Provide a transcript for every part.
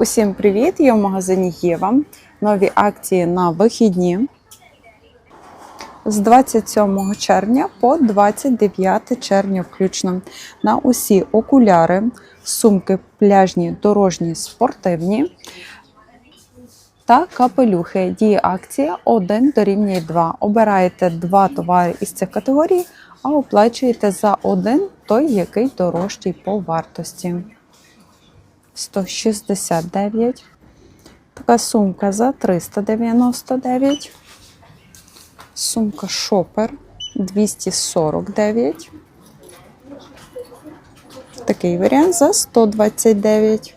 Усім привіт! Я в магазині Єва. Нові акції на вихідні з 27 червня по 29 червня включно. На усі окуляри, сумки пляжні, дорожні, спортивні та капелюхи. Діє акція 1 дорівнює 2. Обираєте два товари із цих категорій, а оплачуєте за один той, який дорожчий по вартості. 169. Така сумка за 399. Сумка шопер 249. Такий варіант за 129.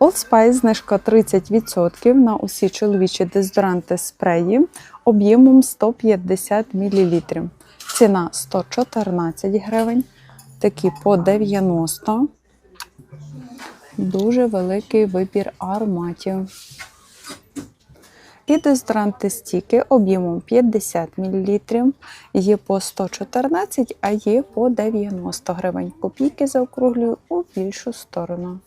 Old Spice знижка 30% на усі чоловічі дезодоранти спреї об'ємом 150 мл. Ціна 114 гривень. Такі по 90. Дуже великий вибір ароматів. І дезодоранти стіки об'ємом 50 мл. Є по 114, а є по 90 гривень. Копійки заокруглюю у більшу сторону.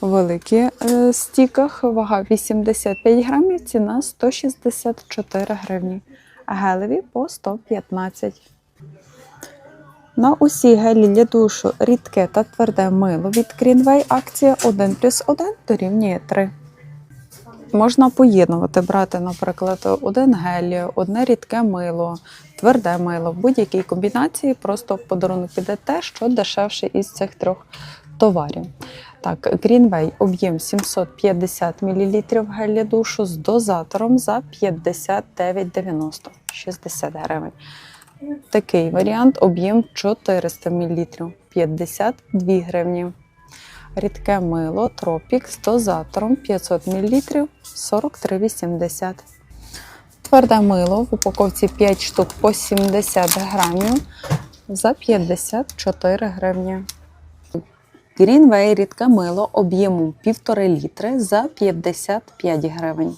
Великі е, стіках, вага 85 грамів, ціна 164 гривні. Гелеві по 115. На усі гелі для душу рідке та тверде мило від Greenway акція 1 плюс 1 дорівнює 3. Можна поєднувати, брати, наприклад, один гель, одне рідке мило, тверде мило. В будь-якій комбінації просто в подарунок піде те, що дешевше із цих трьох товарів. Так, Greenway об'єм 750 мл гель душу з дозатором за 59,90 60 гривень. Такий варіант об'єм 400 мл 52 гривні. Рідке мило Тропік з дозатором 500 мл 43,80. Тверде мило в упаковці 5 штук по 70 грамів за 54 гривні. Greenway рідке мило об'ємом 1,5 літри за 55 гривень.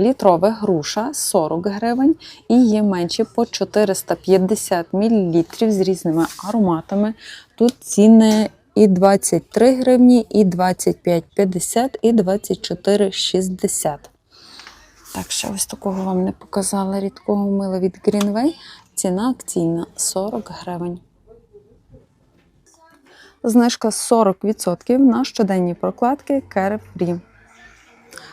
Літрове груша 40 гривень і є менші по 450 мл з різними ароматами. Тут ціни і 23 гривні, і 25,50, і 24,60. Так, ще ось такого вам не показала рідкого мила від Greenway. Ціна акційна 40 гривень. Знижка 40% на щоденні прокладки Carefree.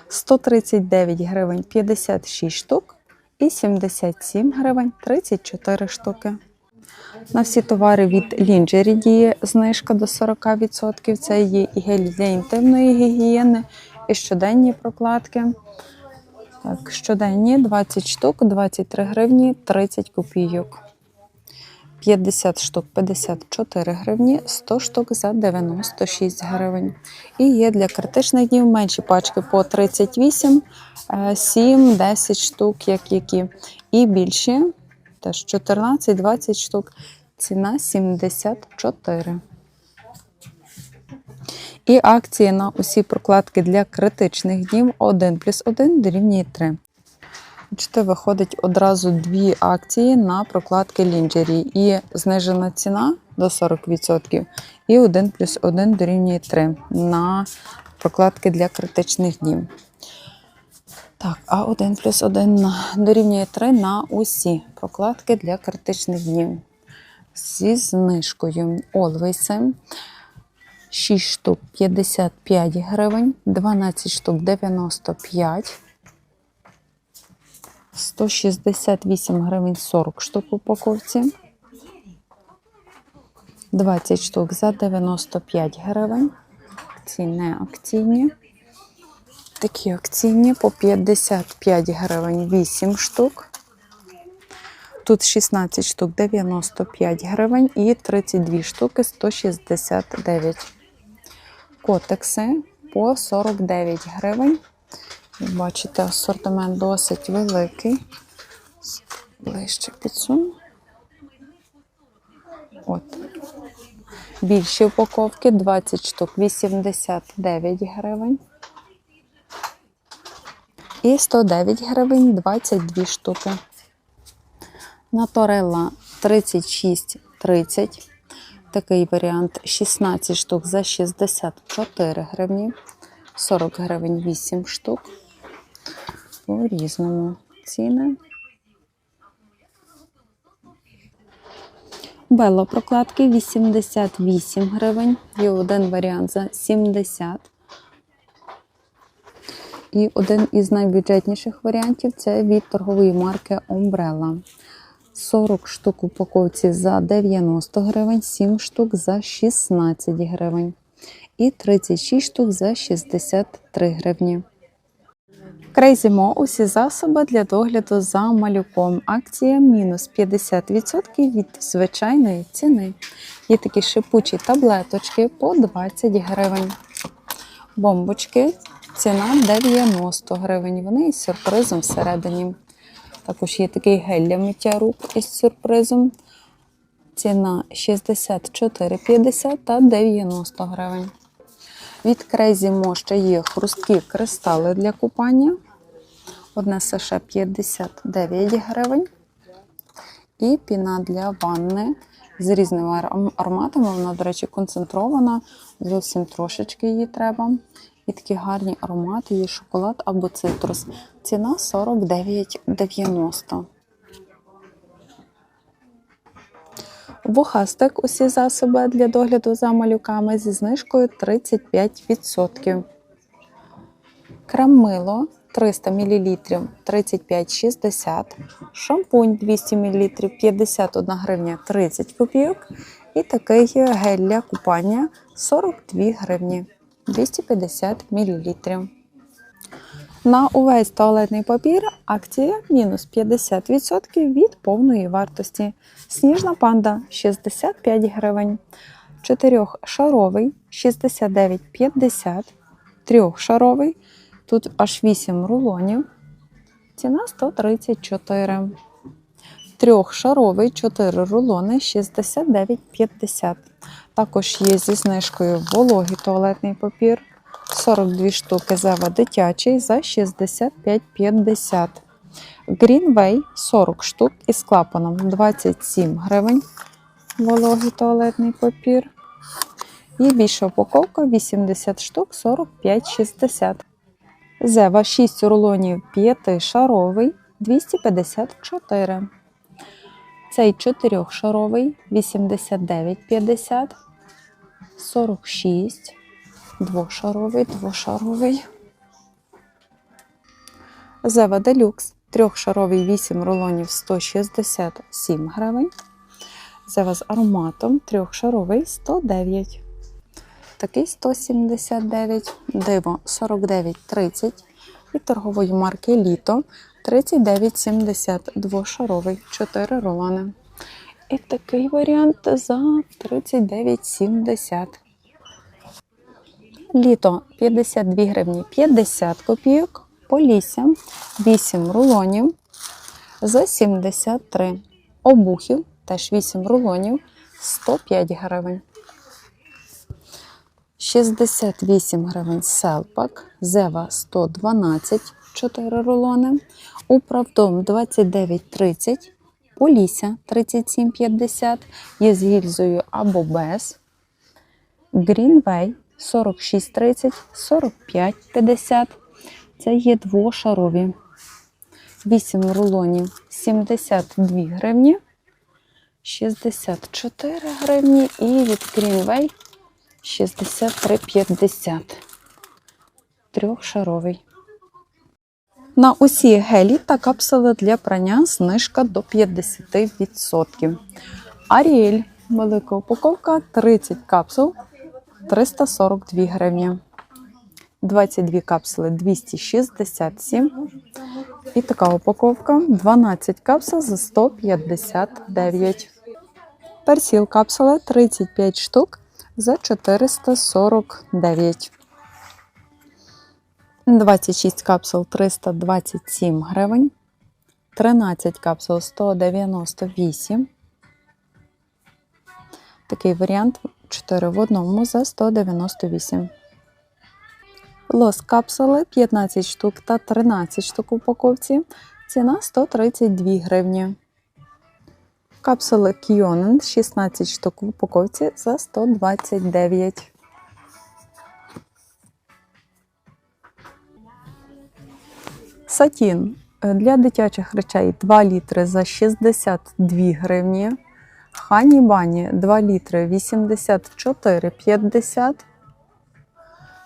139 гривень 56 штук і 77 гривень 34 штуки. На всі товари від Лінджері діє знижка до 40%. Це є і гель для інтимної гігієни, і щоденні прокладки. Так, щоденні 20 штук, 23 гривні 30 копійок. 50 штук 54 гривні, 100 штук за 96 гривень. І є для критичних днів менші пачки по 38, 7, 10 штук, як які. І більші, теж 14-20 штук. Ціна 74. І акції на усі прокладки для критичних днів 1 плюс 1 дорівнює 3. Бачите, виходить одразу дві акції на прокладки лінджері. І знижена ціна до 40%, і 1 плюс 1 дорівнює 3 на прокладки для критичних днів. Так, а 1 плюс 1 дорівнює 3 на усі прокладки для критичних днів. Зі знижкою Always 6 штук 55 гривень, 12 штук 95 168 гривень 40 штук в упаковці. 20 штук за 95 гривень. Ці не акційні. Такі акційні по 55 гривень 8 штук. Тут 16 штук 95 гривень і 32 штуки 169. Котекси по 49 гривень. Бачите, асортимент досить великий. Ближче підсуну. От. Більші упаковки 20 штук 89 гривень. І 109 гривень 22 штуки. Наторелла 36,30. такий варіант 16 штук за 64 гривні, 40 гривень 8 штук. По різному ціни. Бело прокладки 88 гривень. Є один варіант за 70. І один із найбюджетніших варіантів це від торгової марки Umbrella. 40 штук у упаковці за 90 гривень, 7 штук за 16 гривень. І 36 штук за 63 гривні. Крейзімо усі засоби для догляду за малюком. Акція мінус 50% від звичайної ціни. Є такі шипучі таблеточки по 20 гривень. Бомбочки ціна 90 гривень. Вони із сюрпризом всередині. Також є такий гель для миття рук із сюрпризом. Ціна 64,50 та 90 гривень. Від Mo ще є хрусткі кристали для купання. Одне США 59 гривень. І піна для ванни з різними ароматами. Вона, до речі, концентрована. Зовсім трошечки її треба. І такі гарні аромати, є шоколад або цитрус. Ціна 49,90. Вухастик усі засоби для догляду за малюками зі знижкою 35%. Крем-мило 300 мл 35,60. Шампунь 200 мл 51 гривня 30 копійок. І такий гель для купання 42 гривні 250 мл. На увесь туалетний папір акція мінус 50% від повної вартості. Сніжна панда 65 гривень. Чотирьохшаровий 69,50. Трьохшаровий. Тут аж 8 рулонів. Ціна 134. Трьохшаровий 4 рулони 69,50. Також є зі знижкою вологий туалетний папір. 42 штуки Зева дитячий за 65,50. Greenway 40 штук із клапаном 27 гривень. Вологий туалетний папір. І більша упаковка 80 штук 45,60. Зева 6 рулонів 5-шаровий 254. Цей 4-шаровий 89,50. 46. Двошаровий, двошаровий. Зева Делюкс. Трьохшаровий 8 рулонів 167 гривень. Зева з ароматом трьохшаровий 109. Такий 179. Диво 49,30. І торгової марки Літо 39,70. Двошаровий 4 рулони. І такий варіант за 39,70. Літо 52 гривні 50 копійок. Полісся 8 рулонів за 73. Обухів теж 8 рулонів 105 гривень. 68 гривень селпак. Зева 112 4 рулони. Управдом 29,30. Полісся 37,50. Є з гільзою або без. Грінвей 46,30, 45,50. Це є двошарові. 8 рулонів 72 гривні, 64 гривні і від Greenway 63,50. Трьохшаровий. На усі гелі та капсули для прання знижка до 50%. Аріель велика упаковка 30 капсул 342 гривні. 22 капсули 267. І така упаковка 12 капсул за 159. Персіл капсули 35 штук за 449. 26 капсул 327 гривень. 13 капсул 198. Такий варіант 4 в одному за 198. Лос капсули 15 штук та 13 штук в упаковці. Ціна 132 гривні. Капсули Кіонен 16 штук в упаковці за 129. Сатін для дитячих речей 2 літри за 62 гривні. Хані Бані 2 літри 84,50.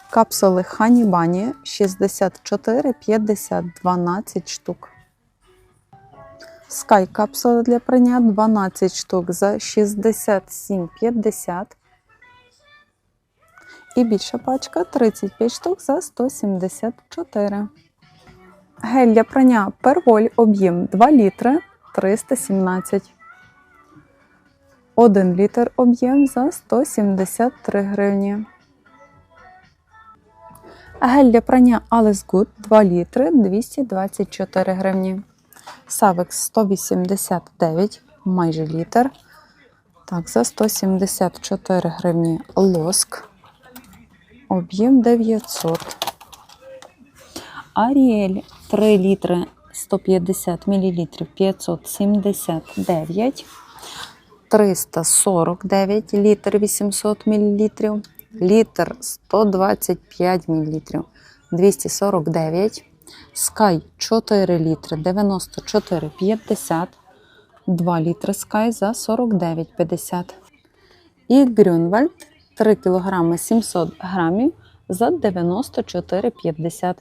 Капсули Хані Бані 64,50 12 штук. Скай капсули для прання 12 штук за 67,50. І більша пачка 35 штук за 174. Гель для прання перволь об'єм 2 літри 317. 1 літр об'єм за 173 гривні. Гель для прання Alice Good 2 літри 224 гривні. Савекс 189, майже літр. Так, за 174 гривні лоск. Об'єм 900. Аріель 3 літри 150 мл 579. 349 літр 800 мл. Літр 125 мл 249. Sky 4 літри 94,50. 2 літри Sky за 49,50. І Grünwald 3 кг 700 грамів за 94,50.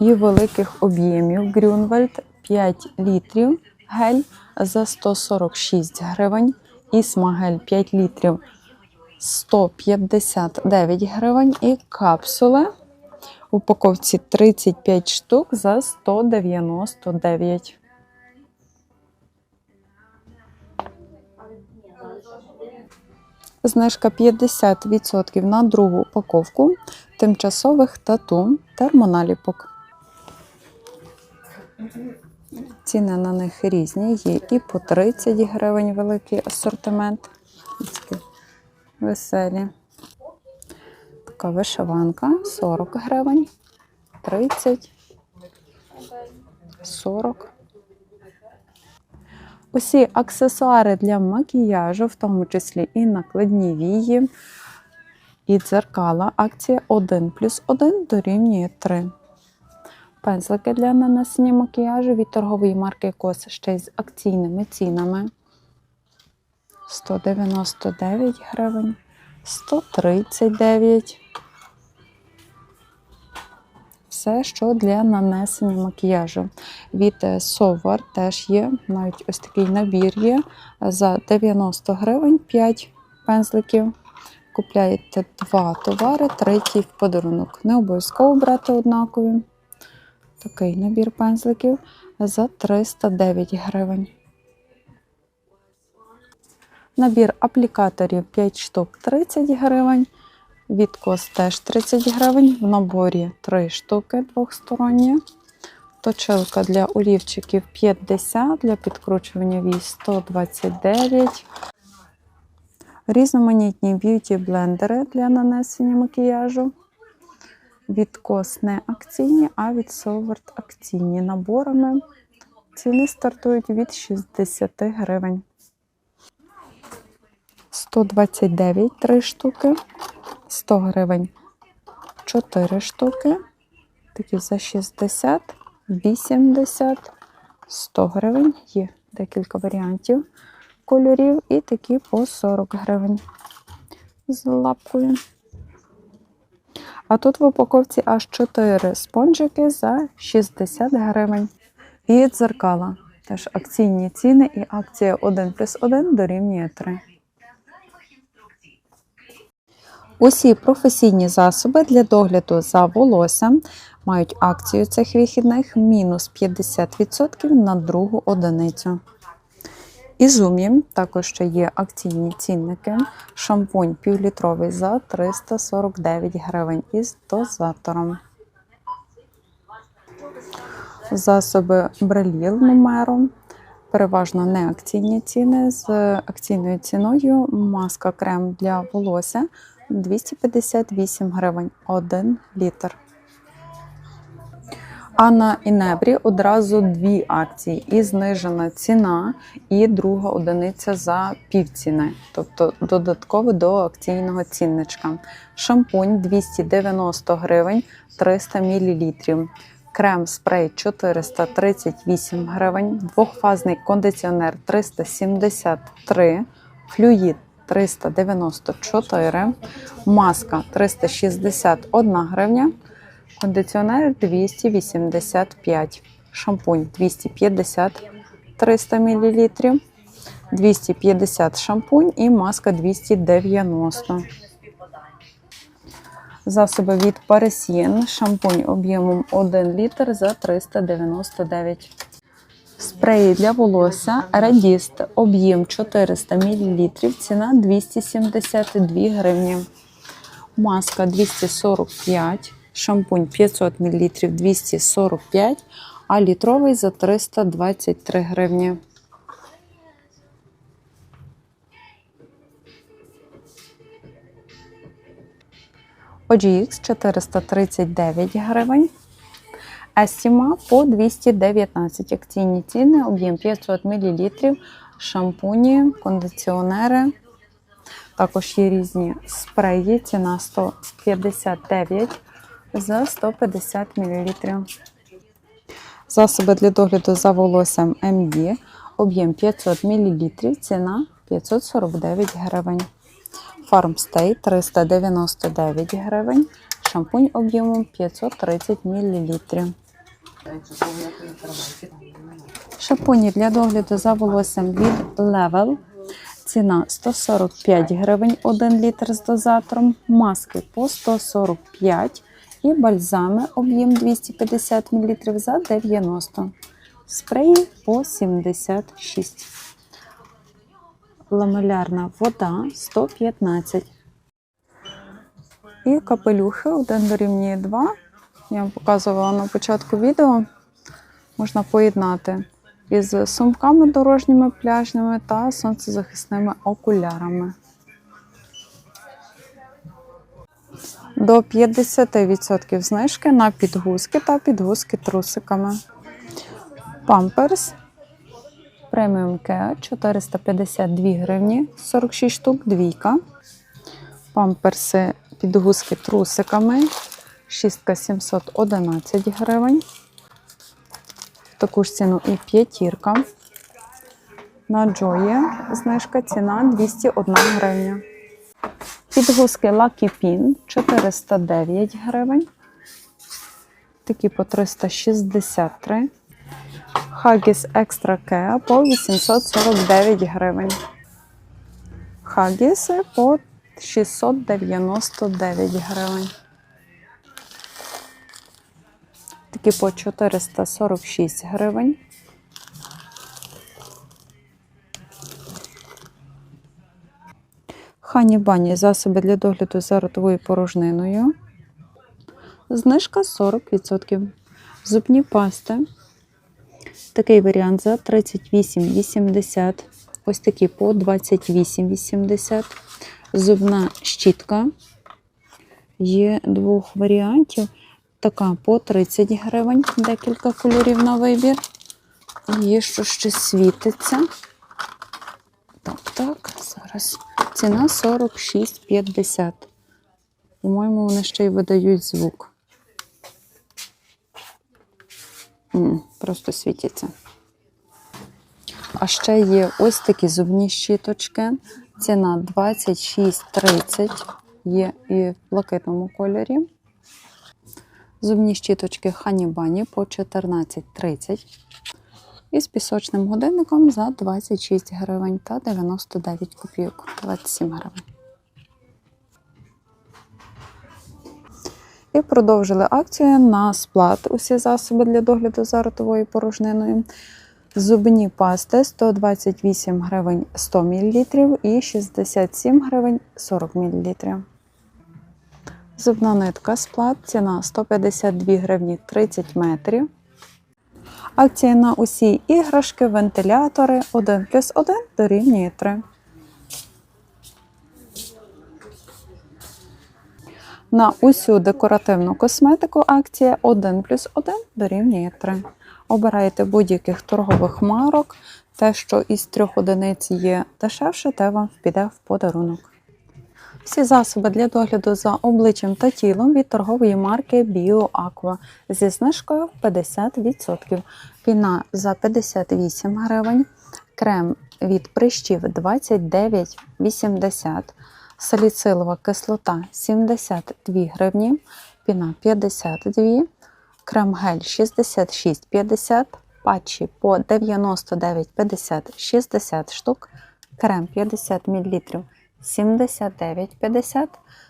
І великих об'ємів Grünwald 5 літрів гель за 146 гривень. І смагель 5 літрів 159 гривень. І капсули в упаковці 35 штук за 199. Знижка 50% на другу упаковку тимчасових тату термоналіпок. Ціни на них різні, є і по 30 гривень великий асортимент. Веселі. Така вишиванка 40 гривень, 30, 40. Усі аксесуари для макіяжу, в тому числі і накладні вії, і дзеркала. Акція 1 плюс 1 дорівнює 3. Пензлики для нанесення макіяжу від торгової марки Кос ще й з акційними цінами. 199 гривень, 139. Все, що для нанесення макіяжу. Від Совар теж є, навіть ось такий набір є за 90 гривень 5 пензликів. Купляєте два товари, третій в подарунок. Не обов'язково брати однакові. Такий набір пензликів за 309 гривень. Набір аплікаторів 5 штук 30 гривень. Відкос теж 30 гривень. В наборі 3 штуки двохсторонні. Точилка для олівчиків 50, для підкручування вій 129. Різноманітні б'юті-блендери для нанесення макіяжу. Відкос не акційні, а від Соварт акційні наборами. Ціни стартують від 60 гривень. 129 3 штуки, 100 гривень 4 штуки, такі за 60, 80, 100 гривень. Є декілька варіантів кольорів і такі по 40 гривень з лапкою. А тут в упаковці аж 4 спонжики за 60 гривень. І дзеркала. Теж акційні ціни і акція 1 плюс 1 дорівнює 3. Усі професійні засоби для догляду за волоссям мають акцію цих вихідних мінус 50% на другу одиницю. Ізумі також ще є акційні цінники. Шампунь півлітровий за 349 гривень із дозатором. Засоби Бреліл номером. Переважно не акційні ціни з акційною ціною. Маска крем для волосся 258 гривень 1 літр. А на Інебрі одразу дві акції: і знижена ціна, і друга одиниця за півціни, тобто додатково до акційного цінничка. Шампунь 290 гривень 300 мл. Крем спрей 438 гривень, двохфазний кондиціонер 373, флюїд 394, маска 361 гривня, кондиціонер 285, шампунь 250 300 мл, 250 шампунь і маска 290. Засоби від Парисien, шампунь об'ємом 1 літр за 399. Спреї для волосся Радіст, об'єм 400 мл, ціна 272 гривні. Маска 245, шампунь 500 мл 245, а літровий за 323 гривні. OGX 439 гривень. Естіма по 219 акційні ціни, об'єм 500 мл, шампуні, кондиціонери. Також є різні спреї, ціна 159 за 150 мл. Засоби для догляду за волоссям MD, об'єм 500 мл, ціна 549 гривень. Farmstay 399 гривень, шампунь об'ємом 530 мл. Шампуні для догляду за волоссям від Level. Ціна 145 гривень 1 літр з дозатором, маски по 145 і бальзами об'єм 250 мл за 90 спреї по 76 ламелярна вода 115. І капелюхи 1 дорівнює 2. Я вам показувала на початку відео. Можна поєднати із сумками дорожніми пляжними та сонцезахисними окулярами. До 50% знижки на підгузки та підгузки трусиками. Памперс Преміум Care 452 гривні, 46 штук, двійка. Памперси підгузки трусиками. Шістка 711 гривень. Таку ж ціну і п'ятірка. На Джої знижка ціна 201 гривня. Підгузки Lucky Pin 409 гривень. Такі по 363 Хагіс Екстра Кеа по 849 гривень. Хагіси по 699 гривень. Такі по 446 гривень. Хані бані засоби для догляду за ротовою порожниною. Знижка 40%. Зубні пасти. Такий варіант за 38,80. Ось такі по 28,80. Зубна щітка. Є двох варіантів. Така по 30 гривень, декілька кольорів на вибір. Є що ще світиться. Так, так, зараз. Ціна 46,50. По-моєму, вони ще й видають звук. М, Просто світяться. А ще є ось такі зубні щіточки. Ціна 26,30. Є і в блакитному кольорі. Зубні щіточки Ханібані по 14,30. І з пісочним годинником за 26 гривень та 99 копійок. 27 гривень. І продовжили акцію на сплат усі засоби для догляду за ротовою порожниною. Зубні пасти 128 гривень 100 мл і 67 гривень 40 мл. Зубна нитка сплат, ціна 152 гривні 30 метрів. Акція на усі іграшки, вентилятори 1 плюс 1 дорівнює 3. На усю декоративну косметику акція 1 плюс 1 дорівнює 3. Обирайте будь-яких торгових марок. Те, що із трьох одиниць є дешевше, те вам піде в подарунок. Всі засоби для догляду за обличчям та тілом від торгової марки BioAqua зі знижкою 50%. Піна за 58 гривень, крем від прищів 29,80, саліцилова кислота 72 гривні, піна 52, крем-гель 66,50, патчі по 99,50 60 штук, крем 50 мл 79,50,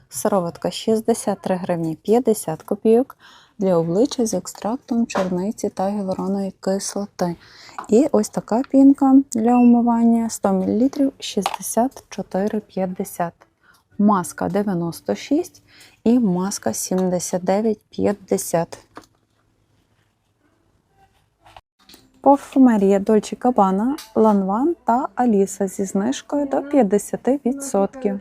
сироватка 63 гривні 50 копійок для обличчя з екстрактом чорниці та гіалуронової кислоти. І ось така пінка для умивання 100 мл 64,50. Маска 96 і маска 79,50. Парфумерія Dolce Gabbana, Lanvin та Аліса зі знижкою до 50%.